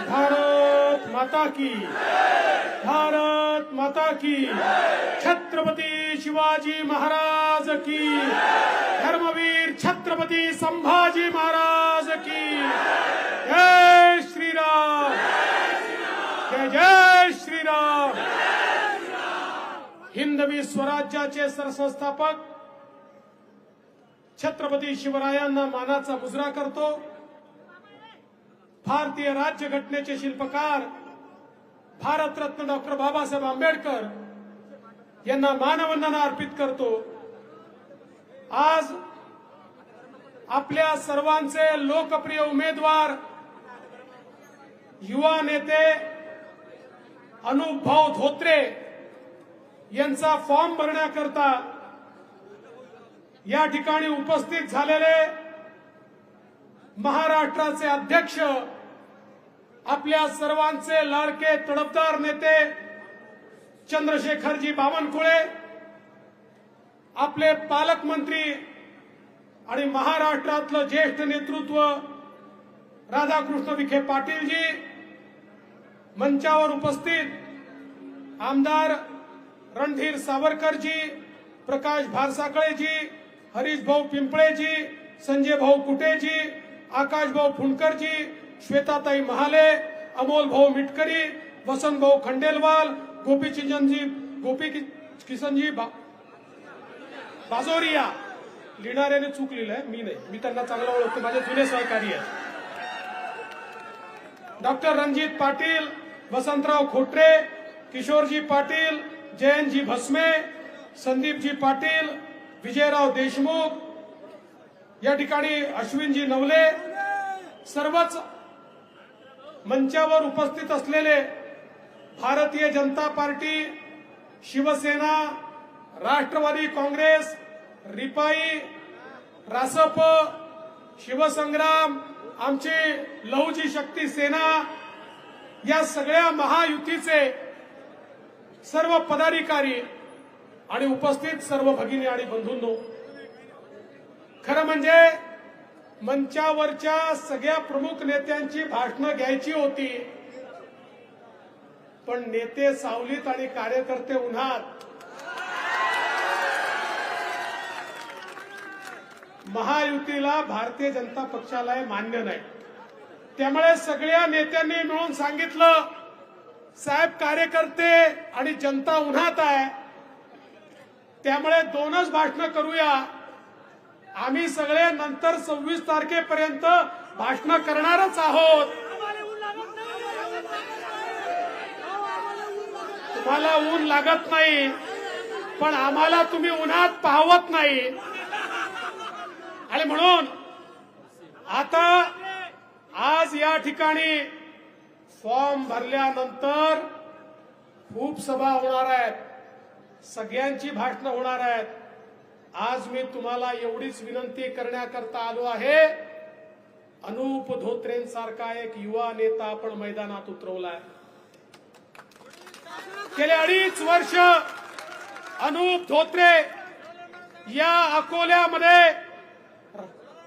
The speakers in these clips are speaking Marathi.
भारत माता की। भारत माता की। छत्रपती शिवाजी महाराज की। धर्मवीर छत्रपती संभाजी महाराज की। जय श्रीराम। जय जय श्रीराम। हिंदवी स्वराज्याचे सरसंस्थापक छत्रपती शिवरायांना मानाचा मुजरा करतो. भारतीय राज्यघटनेचे शिल्पकार भारतरत्न डॉक्टर बाबासाहेब आंबेडकर यांना मानवंदना अर्पित करतो. आज आपल्या सर्वांचे लोकप्रिय उमेदवार युवा नेते अनुप धोत्रे यांचा फॉर्म भरण्याकरता या ठिकाणी उपस्थित झालेले महाराष्ट्राचे अध्यक्ष आपल्या सर्वांचे लाडके तडफदार नेते चंद्रशेखरजी बावनकुळे आपले पालकमंत्री आणि महाराष्ट्रातलं ज्येष्ठ नेतृत्व राधाकृष्ण विखे पाटीलजी मंचावर उपस्थित आमदार रणधीर सावरकरजी प्रकाश भारसाकळेजी हरीश भाऊ पिंपळेजी संजय भाऊ कुटेजी आकाश भाऊ फुंडकरजी श्वेताताई महाले अमोल भाऊ मिटकरी वसंत भाऊ खंडेलवाल गोपी चिंजनजी गोपी कि- किसनजी बा बाजोरिया लिहिणाऱ्याने चूक लिहिलंय मी नाही मी त्यांना चांगला ओळखतो माझे जुने सहकारी आहेत डॉक्टर रणजित पाटील वसंतराव खोटरे किशोरजी पाटील जयंतजी भस्मे संदीपजी पाटील विजयराव देशमुख या ठिकाणी अश्विनजी नवले सर्वच मंचावर उपस्थित असलेले भारतीय जनता पार्टी शिवसेना राष्ट्रवादी काँग्रेस रिपाई रासप शिवसंग्राम आमची लहुजी शक्ती सेना या सगळ्या महायुतीचे सर्व पदाधिकारी आणि उपस्थित सर्व भगिनी आणि बंधूंनो खरं म्हणजे मंचावरच्या सगळ्या प्रमुख नेत्यांची भाषणं घ्यायची होती. पण नेते सावलीत आणि कार्यकर्ते उन्हात. महायुतीला भारतीय जनता पक्षाला हे मान्य नाही. त्यामुळे सगळ्या नेत्यांनी मिळून सांगितलं साहेब कार्यकर्ते आणि जनता उन्हात आहे. त्यामुळे दोनच भाषणं करूया. आम्ही सगळे नंतर सव्वीस तारखेपर्यंत भाषण करणारच आहोत. तुम्हाला ऊन लागत नाही पण आम्हाला तुम्ही उन्हात पाहवत नाही. आणि म्हणून आता आज या ठिकाणी फॉर्म भरल्यानंतर खूप सभा होणार आहेत. सगळ्यांची भाषणं होणार आहेत. आज मी तुम्हाला एवढीच विनंती करण्याकरता आलो आहे. अनुप धोत्रेंसारखा एक युवा नेता आपण मैदानात उतरवलाय. गेले अडीच वर्ष अनुप धोत्रे या अकोल्यामध्ये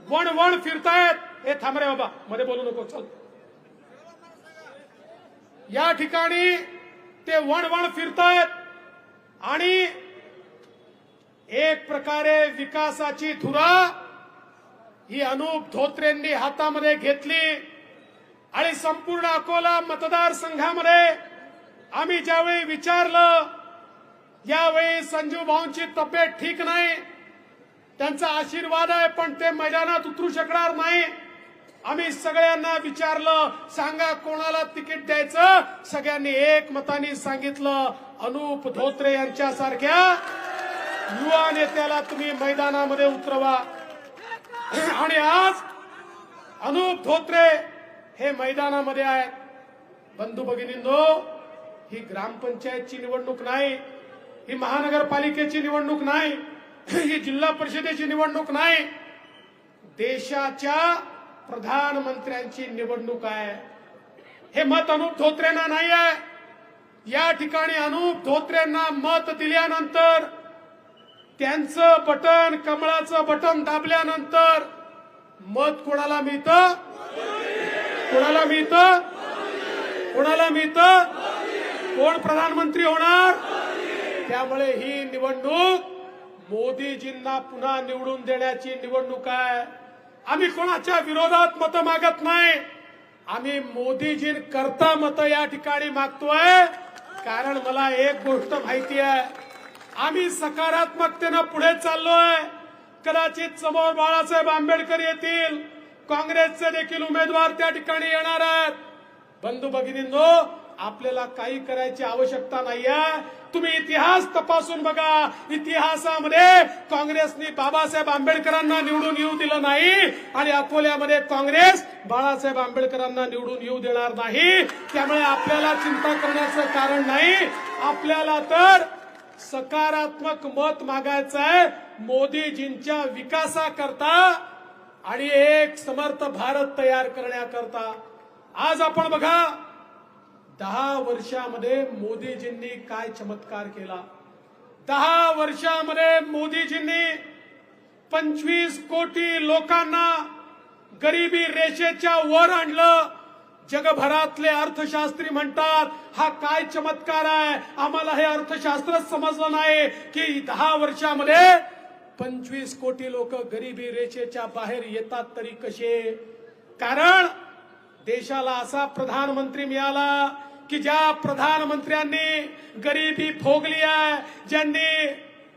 वण वण फिरतायत. हे थांब रे बाबा मध्ये बोलू नको चल. या ठिकाणी ते वण वण फिरतायत आणि एक प्रकारे विकासाची धुरा ही अनुप धोत्रेंनी हातामध्ये घेतली आणि संपूर्ण अकोला मतदारसंघामध्ये आम्ही ज्यावेळी विचारलं यावेळी संजू भाऊंची तब्येत ठीक नाही. त्यांचा आशीर्वाद आहे पण ते मैदानात उतरू शकणार नाही. आम्ही सगळ्यांना विचारलं सांगा कोणाला तिकीट द्यायचं? सगळ्यांनी एक मताने सांगितलं अनुप धोत्रे यांच्यासारख्या युवा नेत्याला तुम्ही मैदानामध्ये उतरवा. आणि आज अनुप धोत्रे हे मैदानामध्ये आहेत. बंधू भगिनींनो ही ग्रामपंचायतची निवडणूक नाही ही महानगरपालिकेची निवडणूक नाही ही जिल्हा परिषदेची निवडणूक नाही. देशाच्या प्रधानमंत्र्यांची निवडणूक आहे. हे मत अनुप धोत्रेंना नाही आहे या ठिकाणी अनुप धोत्रेंना मत दिल्यानंतर त्यांचं बटन कमळाचं बटन दाबल्यानंतर मत कोणाला मिळतं? कोणाला मिळतं? कोणाला मिळतं? कोण प्रधानमंत्री होणार? त्यामुळे ही निवडणूक मोदीजींना पुन्हा निवडून देण्याची निवडणूक आहे. आम्ही कोणाच्या विरोधात मतं मागत नाही. आम्ही मोदीजी करता मतं या ठिकाणी मागतोय. कारण मला एक गोष्ट माहिती आहे. आम्ही सकारात्मकतेनं पुढे चाललोय. कदाचित समोर बाळासाहेब आंबेडकर येतील. काँग्रेसचे देखील उमेदवार त्या ठिकाणी येणार आहेत. बंधू भगिनींनो आपल्याला काही करायची आवश्यकता नाहीये. तुम्ही इतिहास तपासून बघा. इतिहासामध्ये काँग्रेसनी बाबासाहेब आंबेडकरांना निवडून येऊ दिलं नाही आणि अकोल्यामध्ये काँग्रेस बाळासाहेब आंबेडकरांना निवडून येऊ देणार नाही. त्यामुळे आपल्याला चिंता करण्याचं कारण नाही. आपल्याला तर सकारात्मक मत मागायचं आहे मोदीजींच्या विकासाकरता आणि एक समर्थ भारत तयार करण्याकरता. आज आपण बघा दहा वर्षामध्ये मोदीजींनी काय चमत्कार केला. दहा वर्षामध्ये मोदीजींनी पंचवीस कोटी लोकांना गरिबी रेषेच्या वर आणलं. जगभरातले अर्थशास्त्री म्हणतात हा काय चमत्कार आहे? आम्हाला हे अर्थशास्त्रच समजलं नाही की दहा वर्षामध्ये पंचवीस कोटी लोक गरिबी रेषेच्या बाहेर येतात तरी कसे? कारण देशाला असा प्रधानमंत्री मिळाला की ज्या प्रधानमंत्र्यांनी गरिबी फोगली आहे ज्यांनी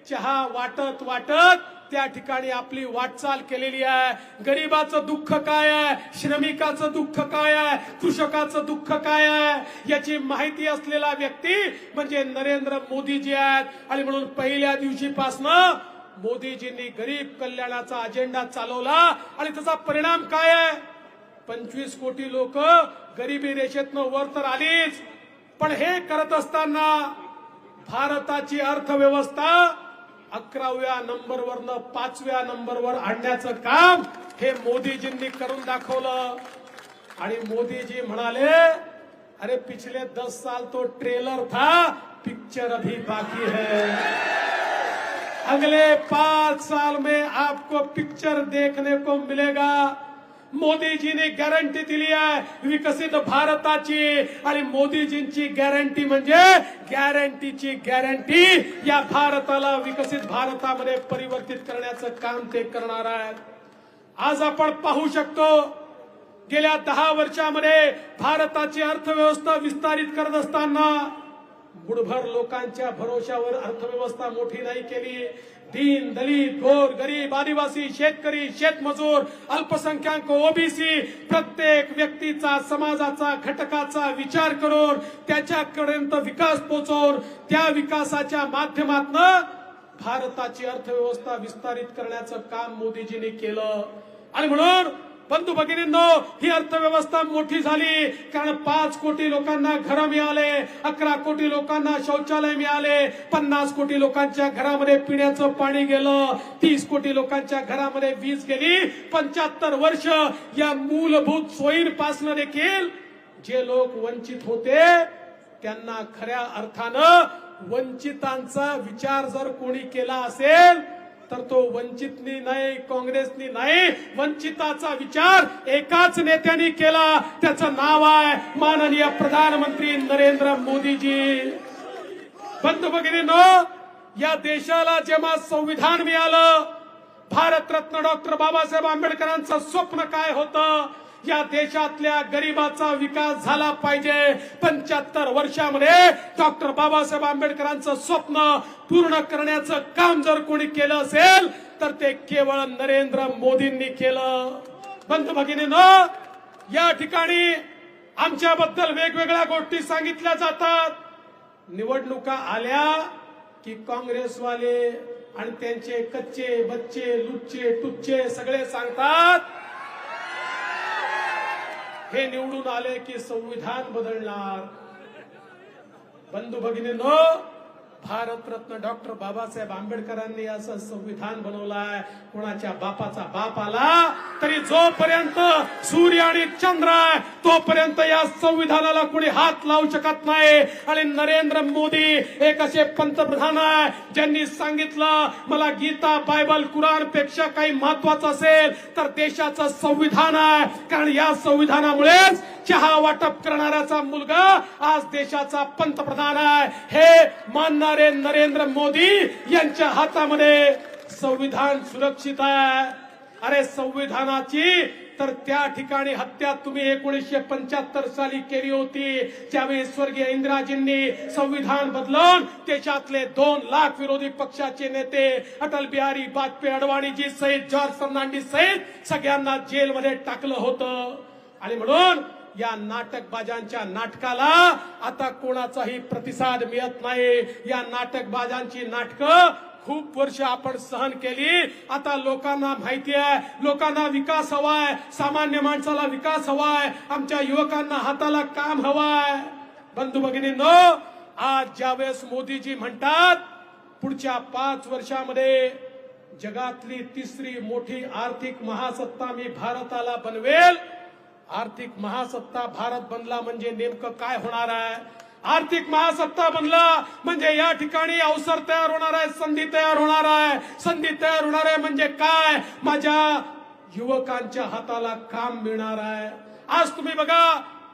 चहा वाटत वाटत त्या ठिकाणी आपली वाटचाल केलेली आहे. गरीबाचं दुःख काय आहे? श्रमिकाचं दुःख काय आहे? कृषकाचं दुःख काय आहे? याची माहिती असलेला व्यक्ती म्हणजे नरेंद्र मोदीजी आहेत. आणि म्हणून पहिल्या दिवशीपासनं मोदीजींनी गरीब कल्याणाचा अजेंडा चालवला. आणि त्याचा परिणाम काय आहे? पंचवीस कोटी लोक गरिबी रेषेतनं वर तर आलीच. पण हे करत असताना भारताची अर्थव्यवस्था अकराव्या नंबरवरनं पाचव्या नंबरवर आणण्याचं काम हे मोदीजींनी करून दाखवलं. आणि मोदीजी म्हणाले अरे पिछले दस साल तो ट्रेलर था पिक्चर अभी बाकी है। अगले पांच साल में आपको पिक्चर देखने को मिलेगा। मोदीजीने गॅरंटी दिली आहे विकसित भारताची. आणि मोदीजींची गॅरंटी म्हणजे गॅरंटीची गॅरंटी या भारताला विकसित भारतामध्ये परिवर्तित करण्याचं काम ते करणार आहेत. आज आपण पाहू शकतो गेल्या दहा वर्षामध्ये भारताची अर्थव्यवस्था विस्तारित करत असताना बुडभर लोकांच्या भरोशावर अर्थव्यवस्था मोठी नाही केली. दीन दलित गोर गरीब आदिवासी शेतकरी शेतमजूर अल्पसंख्याक ओबीसी प्रत्येक व्यक्तीचा समाजाचा घटकाचा विचार करून त्याच्यापर्यंत विकास पोचवून त्या विकासाच्या माध्यमातनं भारताची अर्थव्यवस्था विस्तारित करण्याचं काम मोदीजींनी केलं. आणि म्हणून बंधू भगिनींनो ही अर्थव्यवस्था मोठी झाली. कारण पाच कोटी लोकांना घरं मिळाले अकरा कोटी लोकांना शौचालय मिळाले पन्नास कोटी लोकांच्या घरामध्ये पिण्याचं पाणी गेलं तीस कोटी लोकांच्या घरामध्ये वीज गेली. पंच्याहत्तर वर्ष या मूलभूत सोयींपासनं देखील जे लोक वंचित होते त्यांना खऱ्या अर्थानं वंचितांचा विचार जर कोणी केला असेल तर तो वंचितनी नाही काँग्रेसनी नाही. वंचिताचा विचार एकाच नेत्याने केला. त्याचं नाव आहे माननीय प्रधानमंत्री नरेंद्र मोदीजी. बंधू भगिनीनो या देशाला जेव्हा संविधान मिळालं भारतरत्न डॉक्टर बाबासाहेब आंबेडकरांचं स्वप्न काय होतं? या देशातल्या गरिबाचा विकास झाला पाहिजे. पंच्याहत्तर वर्षामध्ये डॉक्टर बाबासाहेब आंबेडकरांचं स्वप्न पूर्ण करण्याचं काम जर कोणी केलं असेल तर ते केवळ नरेंद्र मोदींनी केलं. बंधू भगिनीनं या ठिकाणी आमच्याबद्दल वेगवेगळ्या गोष्टी सांगितल्या जातात. निवडणुका आल्या की काँग्रेसवाले आणि त्यांचे कच्चे बच्चे लुच्चे टुच्चे सगळे सांगतात हे निवडून आले की संविधान बदलणार. बंधू भगिनीनो भारतरत्न डॉक्टर बाबासाहेब आंबेडकरांनी असं संविधान बनवलंय. कोणाच्या बापाचा बाप आला तरी जोपर्यंत सूर्य आणि चंद्र आहे तोपर्यंत या संविधानाला कोणी हात लावू शकत नाही. आणि नरेंद्र मोदी एक असे पंतप्रधान आहे ज्यांनी सांगितलं मला गीता बायबल कुराणपेक्षा काही महत्वाचं असेल तर देशाचं संविधान आहे. कारण या संविधानामुळेच चहा वाटप करणाऱ्याचा मुलगा आज देशाचा पंतप्रधान आहे. हे मानणारे नरेंद्र मोदी यांच्या हातामध्ये संविधान सुरक्षित आहे. अरे संविधानाची तर त्या ठिकाणी हत्या तुम्ही एकोणीसशे पंच्याहत्तर साली केली होती. त्यावेळी स्वर्गीय इंदिराजींनी संविधान बदलून देशातले दोन लाख विरोधी पक्षाचे नेते अटल बिहारी वाजपेयी अडवाणीजी सहित जॉर्ज फर्नांडिस सहित सगळ्यांना जेलमध्ये टाकलं होतं. आणि म्हणून या नाटकबाजांच्या नाटकाला आता कोणाचाही प्रतिसाद मिळत नाही. या नाटकबाजांची नाटकं खूप वर्ष आपण सहन केली. आता लोकांना माहिती आहे लोकांना विकास हवाय सामान्य माणसाला विकास हवाय आमच्या युवकांना हाताला काम हवाय. बंधू भगिनींनो आज ज्यावेळेस मोदीजी म्हणतात पुढच्या पाच वर्षामध्ये जगातली तिसरी मोठी आर्थिक महासत्ता मी भारताला बनवेल आर्थिक महासत्ता भारत बनला म्हणजे नेमकं काय होणार आहे? आर्थिक महासत्ता बनला म्हणजे या ठिकाणी अवसर तयार होणार आहे संधी तयार होणार आहे. संधी तयार होणार आहे म्हणजे काय? माझ्या युवकांच्या हाताला काम मिळणार आहे. आज तुम्ही बघा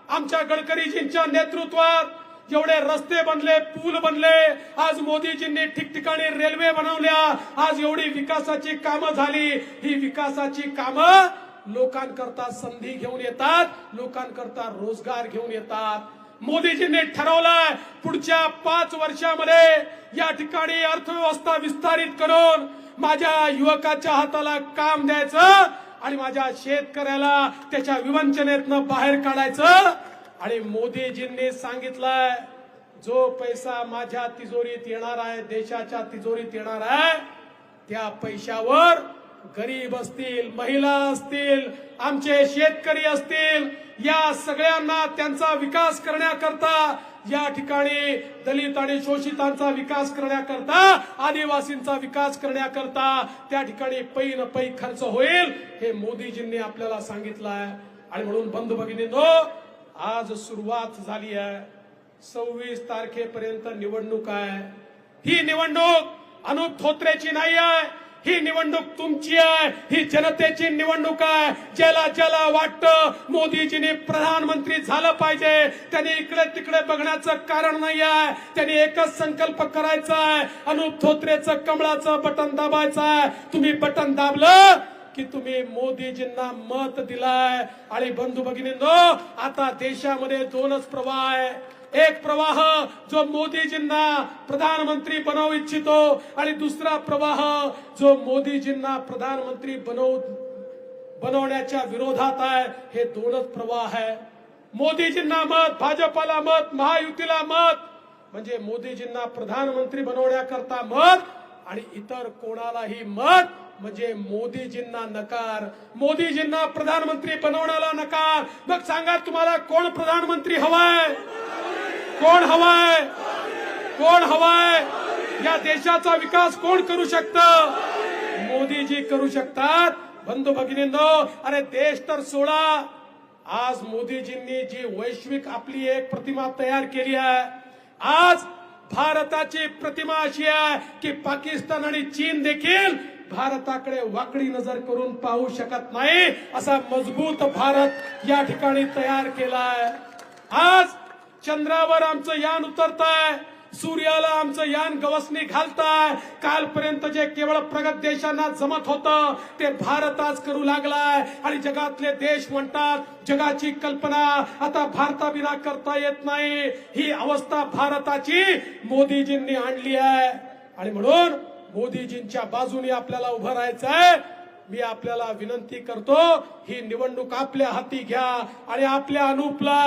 आमच्या गडकरीजींच्या नेतृत्वात जेवढे रस्ते बनले पूल बनले आज मोदीजींनी ठिकठिकाणी रेल्वे बनवल्या आज एवढी विकासाची कामं झाली. ही विकासाची कामं लोकांकरता संधी घेऊन येतात लोकांकरता रोजगार घेऊन येतात. मोदीजींनी ठरवलंय पुढच्या पाच वर्षामध्ये या ठिकाणी अर्थव्यवस्था विस्तारित करून माझ्या युवकाच्या हाताला काम द्यायचं आणि माझ्या शेतकऱ्याला त्याच्या विवंचनेतनं बाहेर काढायचं. आणि मोदीजींनी सांगितलंय जो पैसा माझ्या तिजोरीत येणार आहे देशाच्या तिजोरीत येणार आहे त्या पैशावर गरीब असतील महिला असतील आमचे शेतकरी असतील या सगळ्यांना त्यांचा विकास करण्याकरता या ठिकाणी दलित आणि शोषितांचा विकास करण्याकरता आदिवासींचा विकास करण्याकरता त्या ठिकाणी पै न पै खर्च होईल हे मोदीजींनी आपल्याला सांगितलं आहे आणि म्हणून बंधू भगिनींनो आज सुरुवात झाली आहे. सव्वीस तारखेपर्यंत निवडणूक आहे. ही निवडणूक अनुप थोत्रेची नाही आहे ही निवडणूक तुमची आहे ही जनतेची निवडणूक आहे. ज्याला ज्याला वाटतं मोदीजींनी प्रधानमंत्री झालं पाहिजे त्यांनी इकडे तिकडे बघण्याचं कारण नाही आहे. त्यांनी एकच संकल्प करायचा आहे अनुप धोत्रेचं कमळाचं बटन दाबायचं आहे. तुम्ही बटन दाबलं की तुम्ही मोदीजींना मत दिलाय. आणि बंधू भगिनींनो आता देशामध्ये दोनच प्रवाह आहे. एक प्रवाह जो मोदीजींना प्रधानमंत्री बनवू इच्छितो आणि दुसरा प्रवाह जो मोदीजींना प्रधानमंत्री बनवू बनवण्याच्या विरोधात आहे हे दोनच प्रवाह आहे. मोदीजींना मत भाजपाला मत महायुतीला मत म्हणजे मोदीजींना प्रधानमंत्री बनवण्याकरता मत आणि इतर कोणालाही मत म्हणजे मोदीजींना नकार. मोदीजींना प्रधानमंत्री बनवण्याला नकार. मग सांगा तुम्हाला कोण प्रधानमंत्री हवाय? कोण हवाय? कोण हवाय? या देशाचा विकास कोण करू शकतं? मोदीजी करू शकतात. बंधू भगिनींनो अरे देश तर सोडा. आज मोदीजींनी जी वैश्विक आपली एक प्रतिमा तयार केली आहे आज भारताची प्रतिमा अशी आहे की पाकिस्तान आणि चीन देखील भारताकडे वाकडी नजर करून पाहू शकत नाही असा मजबूत भारत या ठिकाणी तयार केला आहे. आज चंद्रावर आमचं यान उतरताय. सूर्याला आमचं यान गवसणी घालताय. कालपर्यंत जे केवळ प्रगत देशांना जमत होतं ते भारत आज करू लागलाय. आणि जगातले देश म्हणतात जगाची कल्पना आता भारताविना करता येत नाही. ही अवस्था भारताची मोदीजींनी आणली आहे. आणि म्हणून मोदीजींच्या बाजूने आपल्याला उभं राहायचं आहे मी आपल्याला विनंती करतो ही निवडणूक आपल्या हाती घ्या आणि आपल्या अनुपला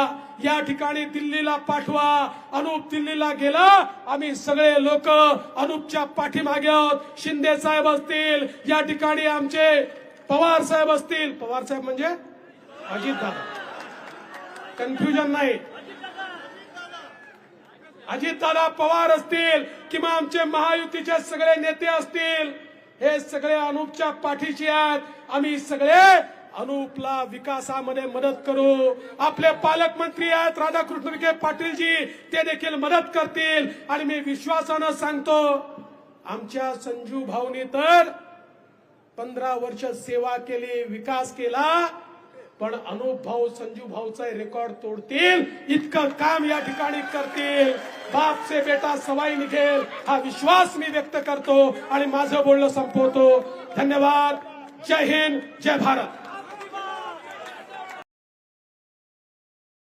या ठिकाणी दिल्लीला पाठवा. अनुप दिल्लीला गेला आम्ही सगळे लोक अनुपच्या पाठीमागे आहोत. शिंदे साहेब असतील या ठिकाणी आमचे पवार साहेब असतील. पवार साहेब म्हणजे अजितदादा कन्फ्युजन नाही. अजितदादा पवार असतील किंवा आमचे महायुतीचे सगळे नेते असतील. हे सगळे अनुपच्या पाठीशी आहेत. आम्ही सगळे अनुपला विकासामध्ये मदत करू. आपले पालकमंत्री आहेत राधाकृष्ण विखे पाटीलजी. ते देखील मदत करतील. आणि मी विश्वासानं सांगतो आमच्या संजू भाऊनी तर पंधरा वर्ष सेवा केली विकास केला. पण अनुप भाऊ संजू भाऊचा रेकॉर्ड तोडतील इतकं काम या ठिकाणी करतील. बाप से बेटा सवाई निघेल हा विश्वास मी व्यक्त करतो आणि माझं बोलणं संपवतो. धन्यवाद. जय हिंद जय भारत.